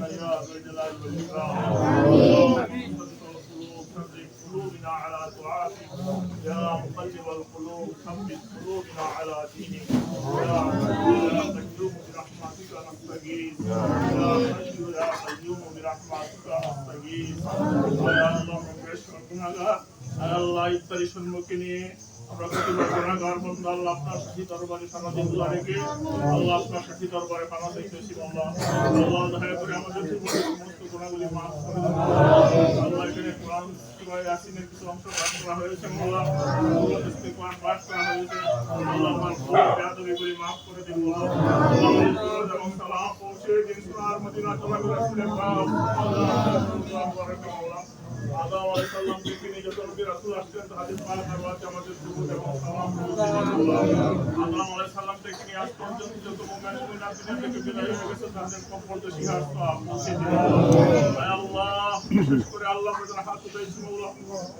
يا ذا الجلال والاكرام قلوبنا على دعائك يا مقلب القلوب ثبت قلوبنا على دينك يا مقلب يا حي يا قيوم برحمتك نستغيث يا الله مبشر গুনাহগার আল্লাহ ইত্যাদি সম্মুখে নিয়ে আমরা প্রতিবার গুনাহগার বন্ধু আল্লাহ আপনার সাথী দরবারে সারা দিন দোয়া রেখে আল্লাহ আপনার সাথী দরবারে পানা দেখতেছি আল্লাহ আল্লাহ দয়া করে আমাদের জীবনের সমস্ত গুণাগুলি মাফ করে দেন আল্লাহ এখানে কোরআন সুরায় ইয়াসিনের কিছু অংশ পাঠ করা হয়েছে আল্লাহ আল্লাহ ইস্তেগফার পাঠ করা হয়েছে আল্লাহ আমার ভুল বেয়াদবিগুলি মাফ করে দিন আল্লাহ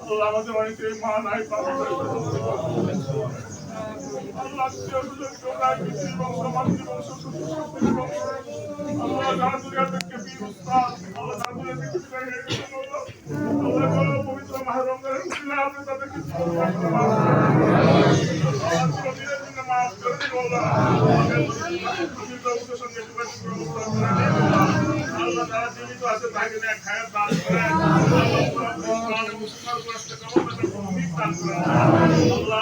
আল্লাহ আমাদের আমাদের মা নাই। আল্লাহ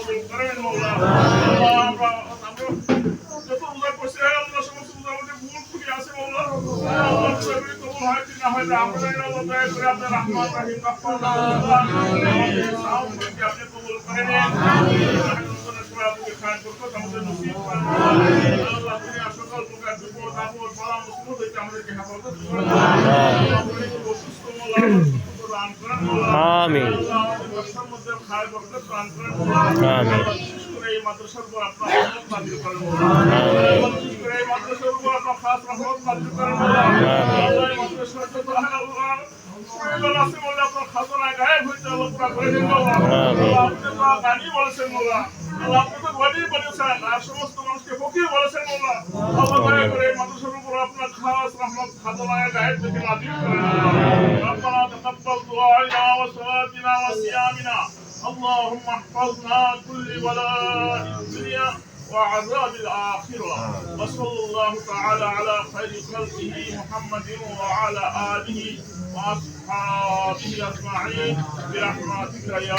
কবুল করেন আল্লাহ আমরা যত রোজা করছি আল্লাহ সমস্ত রোজা আমাদের ভুল ত্রুটি আছে আল্লাহ আল্লাহ সবই কবুল হয় কি না হয় না আমরা আল্লাহ দয়া করে আপনার রহমান রহিম আমাদের আমিন। আমিন। সমস্ত মানুষকে বকিয়ে বলেছেন মোল্লা আল্লাহ করে মাদ্রাসার উপর আপনার খাস রহমত খাদলায় গায়ের থেকে নাজির করে دعائنا وصلاتنا وصيامنا. اللهم احفظنا كل بلاء الدنيا وعذاب الآخرة. وصلى الله تعالى على خير خلقه محمد وعلى آله وأصحابه أجمعين. برحمتك يا